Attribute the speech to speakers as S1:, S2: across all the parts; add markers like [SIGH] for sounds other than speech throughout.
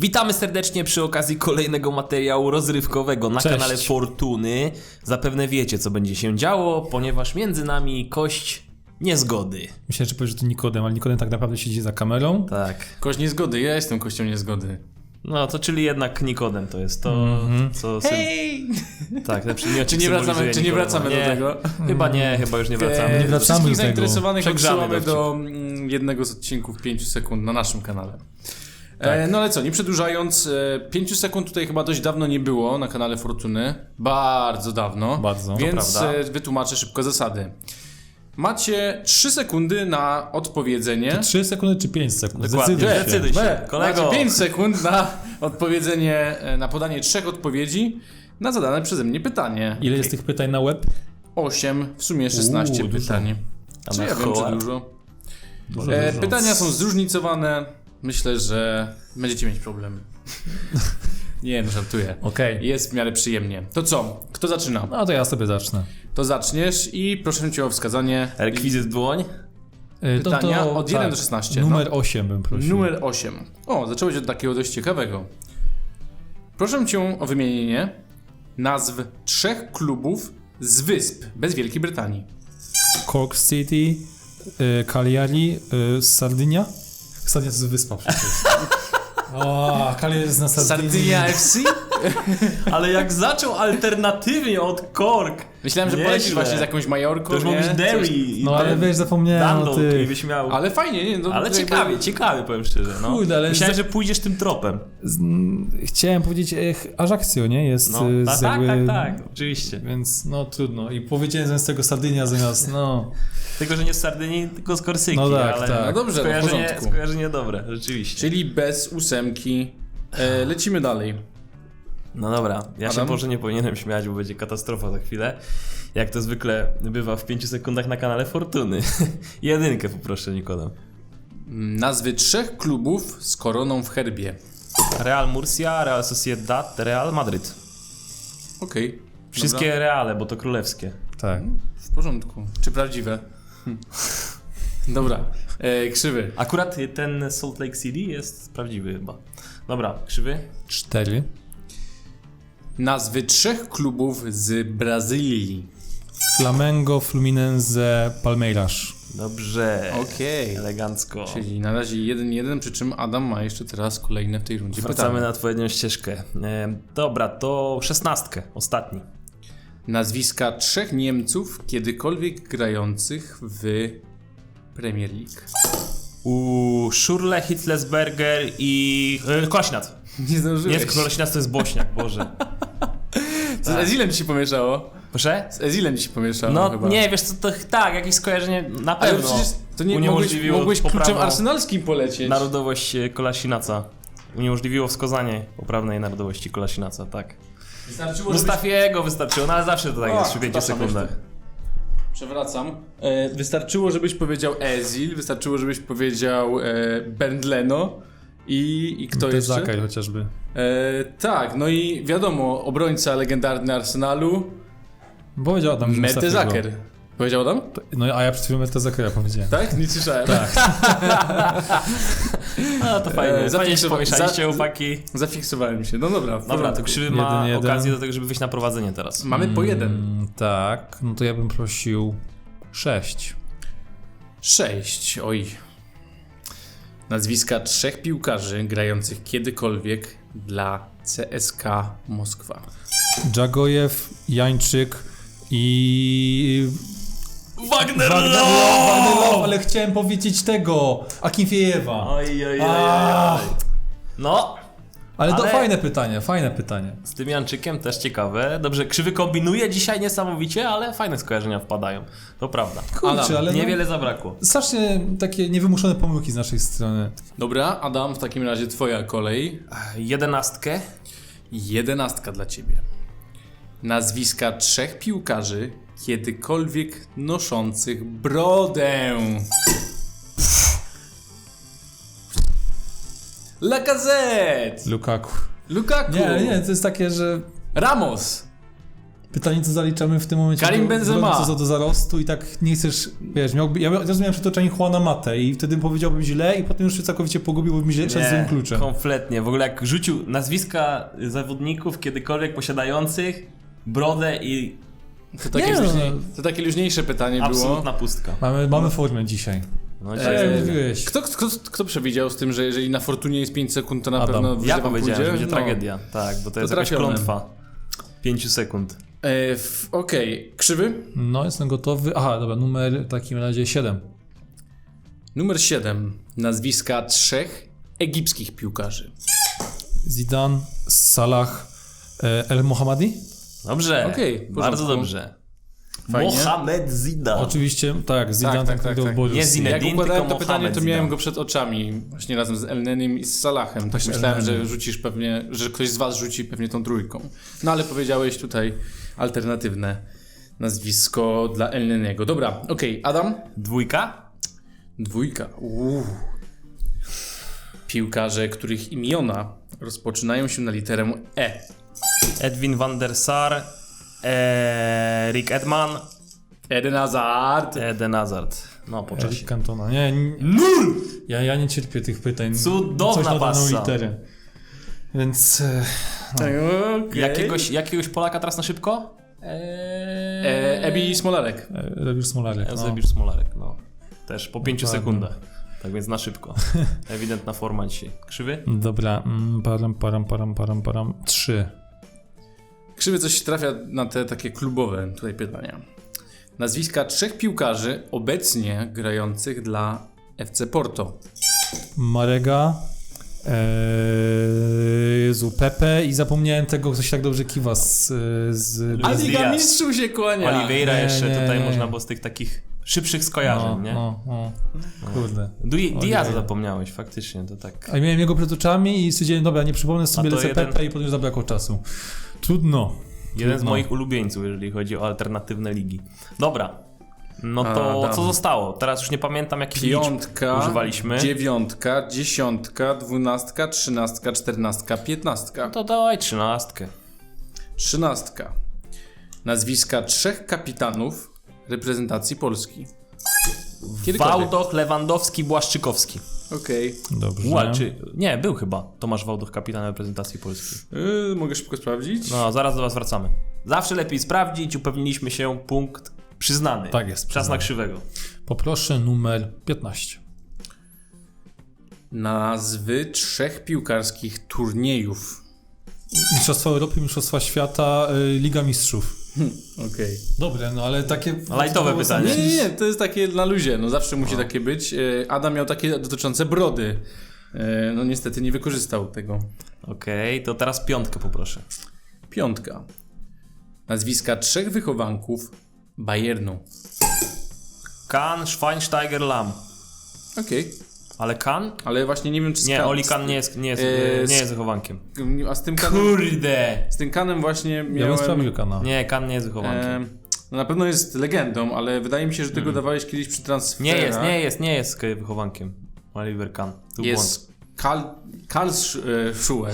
S1: Witamy serdecznie przy okazji kolejnego materiału rozrywkowego na
S2: Cześć.
S1: kanale Fortuny. Zapewne wiecie, co będzie się działo, ponieważ między nami kość niezgody.
S2: Myślę, że powiesz, że to Nikodem, ale Nikodem tak naprawdę siedzi za kamerą.
S1: Tak.
S3: Kość niezgody, ja jestem kością niezgody.
S1: No to czyli jednak Nikodem to jest to, co... sym-
S3: Hej!
S1: Tak, ten przedmiot [LAUGHS]
S3: Czy nie wracamy, czy nie wracamy do tego?
S1: Chyba nie, chyba już nie wracamy.
S2: Nie wracamy
S3: Wszystkich
S2: do tego.
S3: zainteresowanych
S1: Przegrzany
S3: odsyłamy
S1: dowcip.
S3: do mm, jednego z odcinków 5 sekund na naszym kanale.
S1: Tak.
S3: E, no ale co, nie przedłużając, e, 5 sekund tutaj chyba dość dawno nie było na kanale Fortuny. Bardzo dawno.
S2: Bardzo. To
S3: Więc
S1: prawda.
S3: e, wytłumaczę szybko zasady. Macie 3 sekundy na odpowiedzenie.
S2: 3 sekundy czy 5 sekund?
S1: Dokładnie.
S2: Zdecyduj się.
S1: Zdecyduj się. Kolego.
S3: Macie 5 sekund na [LAUGHS] odpowiedzenie, e, na podanie trzech odpowiedzi na zadane przeze mnie pytanie.
S2: Ile jest tych pytań na web?
S3: 8, w sumie 16
S2: Uuu, dużo.
S3: pytań.
S1: A
S3: Czy
S1: na
S3: ja wiem, czy dużo?
S2: Dużo,
S3: E,
S2: dużo.
S3: pytania są zróżnicowane. Myślę, że będziecie mieć problemy. [LAUGHS] Nie, no żartuję.
S2: Okej.
S3: Jest w miarę przyjemnie. To co? Kto zaczyna?
S2: No to ja sobie zacznę.
S3: To zaczniesz i proszę cię o wskazanie
S1: Rekwizyt dłoń?
S2: E, to-
S3: pytania
S2: to-
S3: od 1
S2: tak.
S3: do 16.
S2: Numer
S3: no.
S2: 8 bym prosił.
S3: Numer 8. O, zacząłeś od takiego dość ciekawego. Proszę cię o wymienienie nazw trzech klubów z wysp bez Wielkiej Brytanii.
S2: Cork City, e, Cagliari, e, Sardynia? Sardynia to jest wyspa przecież. [LAUGHS] o, Cagliari jest na Sardynii.
S3: Sardynia FC? [LAUGHS] [LAUGHS]
S1: Ale jak zaczął alternatywnie od Kork,
S3: Myślałem, że
S1: Nieźle.
S3: polecisz właśnie z jakąś Majorką.
S1: to już być Derry i
S2: No ale
S1: ten
S2: wiesz, zapomniałem o
S1: Dundalk i miał...
S3: Ale fajnie, nie? No,
S1: Ale
S3: jakby-
S1: ciekawie, ciekawie powiem szczerze. No.
S2: Kurde, ale
S1: Myślałem, że pójdziesz tym tropem.
S2: Z- m, Chciałem powiedzieć ech, Ajaxio, nie? Jest
S1: No,
S2: z
S1: tak,
S2: jakby-
S1: tak, tak, oczywiście.
S2: Więc no trudno. I powiedziałem zamiast tego Sardynia zamiast, no. [LAUGHS]
S1: Tylko, że nie z Sardynii, tylko z Korsyki,
S2: No tak,
S1: ale
S2: tak.
S3: No dobrze, no w
S1: skojarzenie,
S3: porządku.
S1: skojarzenie dobre, rzeczywiście.
S3: Czyli bez ósemki. E, lecimy dalej.
S1: No dobra, ja się
S3: Adam?
S1: może nie powinienem śmiać, bo będzie katastrofa za chwilę. Jak to zwykle bywa w 5 sekundach na kanale Fortuny. [LAUGHS] Jedynkę poproszę, Nikodem.
S3: Nazwy trzech klubów z koroną w herbie.
S1: Real Murcia, Real Sociedad, Real Madryt.
S3: Okej.
S1: Wszystkie reale, bo to królewskie.
S2: Tak.
S3: W porządku. Czy prawdziwe? [LAUGHS] Dobra. E, krzywy.
S1: Akurat ten Salt Lake City jest prawdziwy chyba. Dobra, krzywy?
S2: Cztery.
S3: Nazwy trzech klubów z Brazylii.
S2: Flamengo, Fluminense, Palmeiras.
S1: Dobrze.
S3: Okej.
S1: Elegancko.
S3: Czyli na razie 1-1, przy czym Adam ma jeszcze teraz kolejne w tej rundzie
S1: Wracamy
S3: pytania.
S1: na odpowiednią ścieżkę. E, dobra, to szesnastkę, ostatni.
S3: Nazwiska trzech Niemców kiedykolwiek grających w Premier League.
S1: U Szurle, Hitlesberger i e, Kolasinac.
S3: Nie zdążyłeś.
S1: Nie, Kolasinac to jest Bośniak, Boże. [LAUGHS]
S3: Z Ezilem ci się pomieszało.
S1: Proszę?
S3: Z Ezilem ci się pomieszało
S1: No
S3: chyba.
S1: nie, wiesz co, to tak, jakieś skojarzenie na
S3: Ale
S1: pewno
S3: przecież to nie mogłeś,
S1: uniemożliwiło
S3: mogłeś kluczem arsenalskim polecieć.
S1: Narodowość e, Kolasinaca. Uniemożliwiło wskazanie poprawnej narodowości Kolasinaca, tak.
S3: Wystarczyło,
S1: Mustafiego wystarczyło, no ale zawsze to tak
S3: O,
S1: jest przy 5
S3: przepraszam,
S1: sekundach.
S3: Przepraszam. E, wystarczyło, żebyś powiedział Ezil, wystarczyło, żebyś powiedział e, Bernd Leno i, i kto jeszcze?
S2: Zakaj chociażby.
S3: E, tak, no i wiadomo, obrońca legendarny Arsenalu,
S2: Powiedział Adam,
S3: Mertesacker.
S2: Mustafiego.
S3: Powiedział Adam?
S2: No a ja przed chwilą Mertezakera powiedziałem.
S3: Tak? Nie słyszałem.
S2: Tak. [LAUGHS]
S1: No to fajnie,
S3: E,
S1: fajnie się pomieszaliście, chłopaki.
S3: Zafiksowałem się. No dobra,
S1: Dobra, to. Krzywy ma
S2: Jeden, jeden.
S1: okazję do tego, żeby wyjść na prowadzenie teraz.
S3: Mamy po jeden.
S2: Mm, tak, no to ja bym prosił sześć.
S3: Sześć, oj. Nazwiska trzech piłkarzy grających kiedykolwiek dla CSK Moskwa.
S2: Dżagojew, Jańczyk i...
S1: Wagner
S2: Wagner Love, ale chciałem powiedzieć tego, Akinfiejewa.
S1: Oj, oj, oj,
S2: A.
S1: oj. No,
S2: Ale to
S1: ale-
S2: fajne pytanie, fajne pytanie.
S1: z tym Janczykiem też ciekawe. Dobrze, Krzywy kombinuje dzisiaj niesamowicie, ale fajne skojarzenia wpadają. To prawda.
S2: Kurczę,
S3: Adam,
S2: ale no,
S1: Niewiele zabrakło.
S2: strasznie takie niewymuszone pomyłki z naszej strony.
S3: Dobra, Adam, w takim razie twoja kolej.
S1: Jedenastkę.
S3: Jedenastka dla ciebie. Nazwiska trzech piłkarzy kiedykolwiek noszących brodę. Lacazette!
S2: Lukaku.
S3: Lukaku!
S2: Nie, nie, to jest takie, że
S3: Ramos!
S2: Pytanie, co zaliczamy w tym momencie
S3: Karim Benzema.
S2: co do zarostu i tak nie chcesz, wiesz, miałby, ja zrozumiałem przytoczenie Juana Mate i wtedy powiedziałbym źle i potem już się całkowicie pogubiłbym źle szedł z tym kluczem.
S1: kompletnie. W ogóle jak rzucił nazwiska zawodników kiedykolwiek posiadających brodę i
S3: To takie,
S2: Nie, no.
S3: luźniej, to takie luźniejsze pytanie
S1: absolutna
S3: było.
S1: pustka.
S2: Mamy, mamy formę dzisiaj.
S1: No,
S3: Eee,
S2: mówiłeś.
S3: Kto, kto, kto przewidział z tym, że jeżeli na Fortunie jest 5 sekund, to na
S2: Adam.
S3: pewno
S1: ja powiedziałem,
S3: pójdzie?
S1: że będzie
S3: No.
S1: tragedia. Tak, bo to jest jakaś klątwa. 5 sekund.
S3: E, f- Okej, krzywy.
S2: No, jestem gotowy. Aha, dobra, numer w takim razie 7.
S3: Numer 7. Nazwiska trzech egipskich piłkarzy.
S2: Zidane, Salah, e, El Mohammadi?
S1: Dobrze.
S3: Porządku.
S1: bardzo dobrze.
S3: Fajnie.
S1: Mohamed Zidane.
S2: Oczywiście, tak, Zidane
S3: tak,
S2: tak,
S3: tak,
S2: tak,
S3: tak.
S2: do
S1: Nie Zinedine.
S3: Jak układałem to pytanie, to miałem
S1: Zidane.
S3: go przed oczami, właśnie razem z Elnenym i z Salahem. Tak myślałem, że rzucisz pewnie, że ktoś z was rzuci pewnie tą trójką. No ale powiedziałeś tutaj alternatywne nazwisko dla Elneniego. Dobra, okej, Adam?
S1: Dwójka?
S3: Dwójka. Uuu. Piłkarze, których imiona rozpoczynają się na literę E.
S1: Edwin van der Sar, e, Rick Edman,
S3: Eden Hazard.
S1: Eden Hazard. No, po
S2: Eric
S1: czasie.
S2: Cantona. Nie, nie,
S1: Nul!
S2: ja, ja nie cierpię tych pytań.
S1: Cudowna
S2: Coś na daną
S1: passa.
S2: literę. Więc e,
S3: Tak, okej.
S1: Jakiegoś, jakiegoś Polaka teraz na szybko?
S3: E, Ebi Smolarek.
S2: e, Robisz Smolarek. No.
S1: Zabierz Smolarek, no. Też po 5
S2: Dokładnie.
S1: sekundach. Tak więc na szybko. [LAUGHS] Ewidentna forma dzisiaj. Krzywy?
S2: Dobra, mm, param, param, param, param, param. Trzy.
S3: Krzywy coś trafia na te takie klubowe tutaj pytania. Nazwiska trzech piłkarzy obecnie grających dla FC Porto.
S2: Marega, e, Jezu, Pepe i zapomniałem tego, się tak dobrze kiwa z... z
S1: Luis
S3: A Liga
S1: Diaz.
S3: Mistrzów się kłania.
S1: Oliveira
S2: nie,
S1: jeszcze
S2: nie,
S1: tutaj
S2: nie.
S1: można było z tych takich szybszych skojarzeń,
S2: no,
S1: nie?
S2: No, no. Kurde.
S1: Di- Diaza zapomniałeś, faktycznie, to tak.
S2: A miałem jego przed oczami i stwierdziłem, dobra, nie przypomnę sobie, lecę
S1: jeden-
S2: Pepe i potem już zabrakło czasu. Trudno.
S1: Jeden z
S2: Trudno.
S1: moich ulubieńców, jeżeli chodzi o alternatywne ligi. Dobra. No
S3: A,
S1: to
S3: dam.
S1: co zostało? Teraz już nie pamiętam jakich
S3: Piątka,
S1: używaliśmy.
S3: dziewiątka, dziesiątka, dwunastka, trzynastka, czternastka, piętnastka.
S1: No to dawaj trzynastkę.
S3: Trzynastka. Nazwiska trzech kapitanów reprezentacji Polski. Kiedykolwiek.
S1: Wałdoch, Lewandowski, Błaszczykowski.
S3: Okej.
S2: Dobrze.
S1: Ua, czy... Nie, był chyba Tomasz Wałdoch, kapitan reprezentacji Polski.
S3: Yy, mogę szybko sprawdzić?
S1: No, zaraz do was wracamy. Zawsze lepiej sprawdzić, upewniliśmy się, punkt przyznany.
S2: Tak jest,
S1: Czas na krzywego.
S2: Poproszę numer 15.
S3: Nazwy trzech piłkarskich turniejów.
S2: Mistrzostwa Europy, Mistrzostwa Świata, y, Liga Mistrzów.
S3: Okej.
S2: Dobre, no ale takie...
S1: Lajtowe pytanie.
S3: Nie, nie, nie, to jest takie na luzie, no zawsze musi takie być. E, Adam miał takie dotyczące brody. E, No niestety nie wykorzystał tego.
S1: Okej, to teraz piątkę poproszę.
S3: Piątka. Nazwiska trzech wychowanków Bayernu.
S1: Kahn, Schweinsteiger, Lam.
S3: Okej.
S1: Ale Kahn?
S3: Ale właśnie nie wiem, czy
S1: Nie,
S3: Kan-
S1: Oli Kahn nie jest, nie jest,
S3: Eee,
S1: nie jest wychowankiem.
S3: A z tym kanem,
S1: Kurde!
S3: z tym kanem właśnie
S2: Ja bym
S3: miałem...
S2: kana.
S1: Nie, Kahn nie jest wychowankiem.
S3: e, no na pewno jest legendą, ale wydaje mi się, że tego dawałeś kiedyś przy transferach.
S1: Hmm. Nie jest, nie jest, nie jest wychowankiem. Oliver Kahn. Tu błąd.
S3: Karl, Karlsruhe.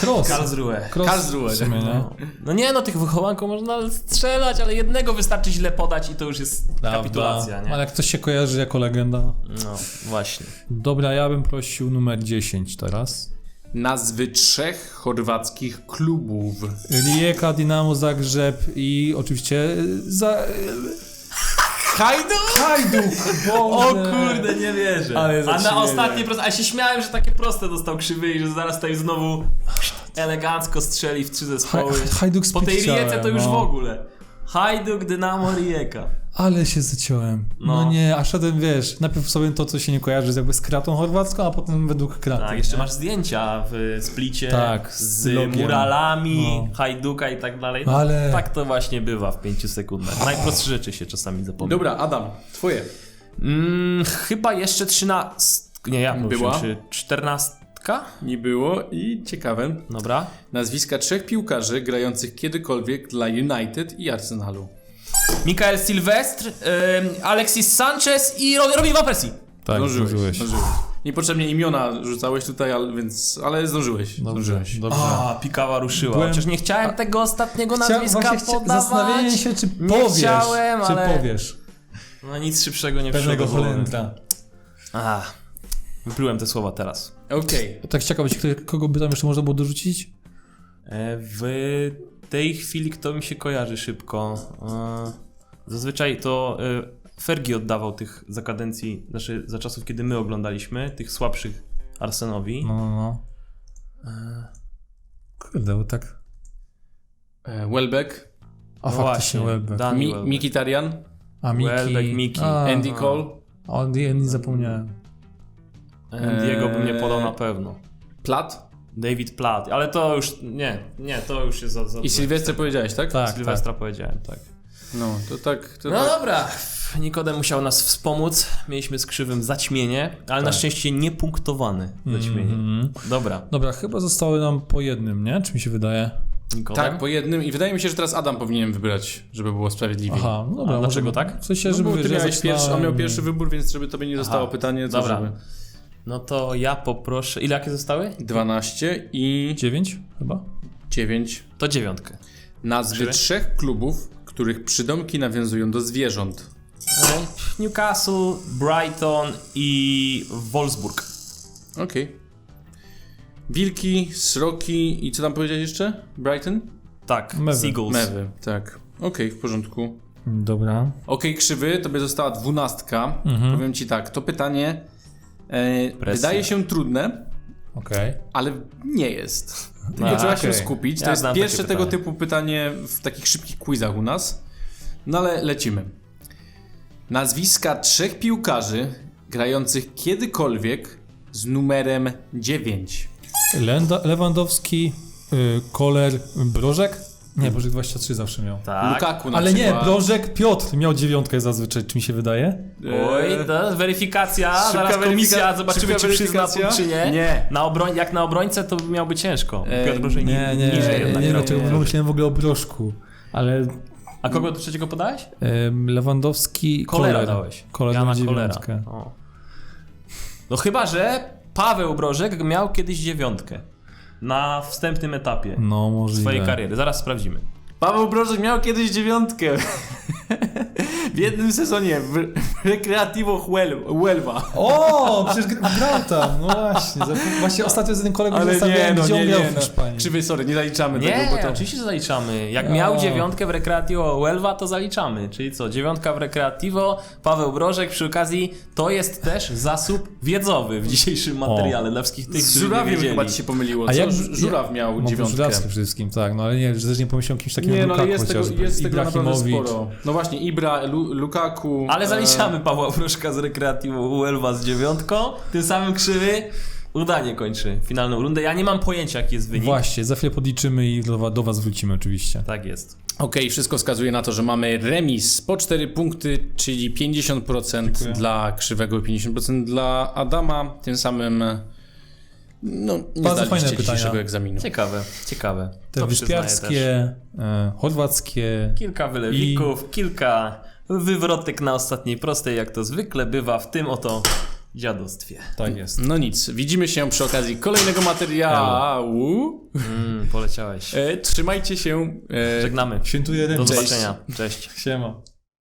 S2: Cross.
S1: Karlsruhe.
S2: Cross
S3: Karlsruhe,
S2: w sumie, nie?
S1: No. no nie no, tych wychowanków można strzelać, ale jednego wystarczy źle podać i to już jest
S2: Prawda.
S1: kapitulacja, nie?
S2: Ale jak ktoś się kojarzy jako legenda.
S1: No, właśnie.
S2: Dobra, ja bym prosił numer 10 teraz.
S3: Nazwy trzech chorwackich klubów.
S2: Rijeka, Dinamo Zagrzeb i oczywiście y, za...
S1: Hajduk!
S2: Hajduk!
S1: O kurde, nie wierzę.
S3: Ale
S1: a na ostatnie proste, a się śmiałem, że takie proste dostał krzywy i że zaraz tutaj znowu elegancko strzeli w trzy zespoły.
S2: Hajduk z
S1: Po tej Rijece to już
S2: no.
S1: w ogóle. Hajduk, Dynamo, Rijeka.
S2: Ale się zaciąłem. No.
S1: No.
S2: nie, a szedłem, wiesz, najpierw sobie to, co się nie kojarzy z jakby z kratą chorwacką, a potem według kraty.
S1: Tak, jeszcze
S2: nie?
S1: masz zdjęcia w splicie
S2: Tak,
S1: z,
S2: z logiem.
S1: muralami,
S2: No.
S1: Hajduka i tak dalej.
S2: Ale-
S1: Tak to właśnie bywa w pięciu sekundach. Najprostsze rzeczy się czasami zapomina.
S3: Dobra, Adam, twoje.
S1: Mm, chyba jeszcze trzynast... Nie, ja
S3: Była?
S1: Czy czternastka?
S3: Nie było i ciekawe.
S1: Dobra.
S3: Nazwiska trzech piłkarzy grających kiedykolwiek dla United i Arsenalu.
S1: Mikael Sylwestr, ym, Alexis Sanchez i Ro- Robin Van Persie.
S2: Tak,
S3: Zdążyłeś,
S2: zdążyłeś.
S3: zdążyłeś. Niepotrzebnie imiona rzucałeś tutaj, ale, więc, ale zdążyłeś.
S2: Dobrze,
S3: zdążyłeś.
S2: dobrze.
S1: A, pikawa ruszyła.
S2: Byłem-
S1: Chociaż nie chciałem tego ostatniego
S2: Chcia-
S1: nazwiska
S2: właśnie chcia-
S1: podawać.
S2: Zastanawiałem się, czy
S1: Nie
S2: powiesz,
S1: chciałem,
S2: czy
S1: ale-
S2: powiesz
S1: No nic szybszego nie
S2: pewnego
S1: przyszło głowy.
S2: Holendra.
S1: A, wyplułem te słowa teraz.
S3: Okej.
S2: Tak ciekawość, kto- kogo by tam jeszcze można było dorzucić?
S1: E, W tej chwili kto mi się kojarzy szybko? E, Zazwyczaj to e, Fergie oddawał tych za kadencji, znaczy za czasów, kiedy my oglądaliśmy, tych słabszych Arsenowi.
S2: No, no, no. Kurde, bo tak...
S3: E, Welbeck,
S2: A
S1: No
S2: faktycznie
S1: właśnie,
S2: Welbeck.
S3: Mi,
S1: Welbeck.
S3: Mikitarian,
S2: A Miki...
S1: Welbeck, Miki,
S2: A,
S3: Andy Cole,
S2: A Andy, Andy zapomniałem.
S1: Diego bym nie podał na pewno.
S3: Platt
S1: David Platt, ale to już, nie, nie, to już jest za... za
S3: i Sylwester powiedziałeś, tak?
S2: Tak,
S1: Sylwestra powiedziałem, tak.
S3: No, to tak. To
S1: No
S3: tak.
S1: dobra, Nikodem musiał nas wspomóc, mieliśmy z krzywym zaćmienie, ale na szczęście niepunktowane zaćmienie.
S2: Mhm.
S1: Dobra,
S2: Dobra, chyba zostały nam po jednym, nie? Czy mi się wydaje?
S1: Nikodem?
S3: Tak, po jednym. I wydaje mi się, że teraz Adam powinien wybrać, żeby było sprawiedliwie.
S2: Aha, no dobra.
S1: A dlaczego tak?
S2: W sensie,
S3: No,
S2: żeby
S3: bo ty miałeś pierwszy, on miał pierwszy wybór, więc żeby tobie nie zostało
S1: Aha,
S3: pytanie, to
S1: dobra.
S3: żeby...
S1: No to ja poproszę, ile jakie zostały?
S3: 12 i
S2: Dziewięć chyba?
S3: 9.
S1: To dziewiątkę.
S3: Nazwy
S1: Krzywy?
S3: trzech klubów, których przydomki nawiązują do zwierząt.
S1: E, Newcastle, Brighton i Wolfsburg.
S3: Okej. Wilki, sroki i co tam powiedziałeś jeszcze? Brighton?
S1: Tak,
S2: Mewy.
S1: Seagulls.
S3: Mewy, tak. Okej, w porządku.
S2: Dobra.
S3: Okej, krzywy, tobie została dwunastka.
S2: Mhm.
S3: Powiem ci tak, to pytanie
S1: Presja.
S3: wydaje się trudne,
S2: Okej.
S3: ale nie jest. Tylko
S1: A,
S3: trzeba się
S2: okej.
S3: skupić. To
S1: Ja
S3: jest
S1: znam
S3: pierwsze tego typu pytanie w takich szybkich quizach u nas. No ale lecimy. Nazwiska trzech piłkarzy grających kiedykolwiek z numerem 9.
S2: Lenda, Lewandowski, y, Koler, Brożek? Nie, Brożek 23 zawsze miał.
S1: Tak.
S3: Lukaku na
S2: Ale nie,
S3: przykład.
S2: Brożek Piotr miał dziewiątkę zazwyczaj, czy mi się wydaje?
S1: Oj, to jest weryfikacja,
S3: Szybka
S1: zaraz komisja,
S3: weryfika-
S1: zobaczymy
S3: szybka
S1: czy przyzna
S3: weryfikacja?
S1: punkt, czy nie.
S3: Nie.
S1: Na obroń, jak na obrońcę to miałby ciężko.
S3: E,
S1: Piotr Boże,
S2: Nie, nie,
S1: niżej
S2: nie,
S1: jednak
S2: nie, dlaczego bo myślałem w ogóle o Brożku. Ale
S1: A kogo do trzeciego podałeś?
S2: em, Lewandowski,
S1: Kolera
S2: Koler.
S1: dałeś.
S2: Koler
S1: Jana
S2: na
S1: Kolera.
S2: dziewiątkę.
S1: O. No chyba, że Paweł Brożek miał kiedyś dziewiątkę. Na wstępnym etapie
S2: No, możliwe.
S1: swojej kariery. Zaraz sprawdzimy.
S3: Paweł Brożek miał kiedyś dziewiątkę. [LAUGHS] w jednym sezonie w Recreativo Huel- Huelva.
S2: O, przecież gr- grał tam, no właśnie. Właśnie ostatnio z tym kolegą zastanawiałem, gdzie on grał w Hiszpanii.
S3: Krzywy, sorry, nie zaliczamy
S1: Nie,
S3: tego, bo to...
S1: oczywiście że zaliczamy. Jak
S2: O.
S1: miał dziewiątkę w Recreativo Huelva, to zaliczamy. Czyli co, dziewiątka w Recreativo, Paweł Brożek przy okazji, to jest też zasób wiedzowy w dzisiejszym materiale dla wszystkich tych,
S3: Z
S1: którzy nie
S3: żurawiem
S1: wiedzieli.
S3: chyba ci się pomyliło,
S2: A
S3: co?
S2: jak-
S3: Żuraw miał
S2: No,
S3: dziewiątkę.
S2: Żurawski przede wszystkim, tak, no ale nie, że też nie pomyślałem o kimś takim
S3: Nie,
S2: jak
S3: no
S2: Lukaku
S3: jest tego,
S2: chociażby.
S3: jest tego naprawdę sporo. No właśnie, Ibra, Lu, Lukaku...
S1: Ale
S3: e,
S1: zaliczamy Pawła Brożka z Recreativo Huelva z dziewiątką, tym samym krzywy udanie kończy finalną rundę. Ja nie mam pojęcia jaki jest wynik.
S2: Właśnie, za chwilę podliczymy i do, do was wrócimy oczywiście.
S1: Tak jest.
S3: Okej, wszystko wskazuje na to, że mamy remis po 4 punkty, czyli 50%
S2: Dziękuję.
S3: dla Krzywego i 50% dla Adama. Tym samym no, nie
S2: Bardzo fajne pytania.
S3: dzisiejszego egzaminu.
S1: Ciekawe, ciekawe.
S2: Te
S1: To
S2: wyspiarskie, e, chorwackie.
S1: Kilka wylewików, kilka wywrotek na ostatniej prostej, jak to zwykle bywa w tym oto dziadostwie.
S2: Tak jest.
S3: No nic, widzimy się przy okazji kolejnego materiału.
S1: Mm, poleciałeś.
S3: E, trzymajcie się. E,
S1: Żegnamy.
S2: Świętuję
S1: Do
S2: remis.
S1: zobaczenia. Cześć.
S2: Siema.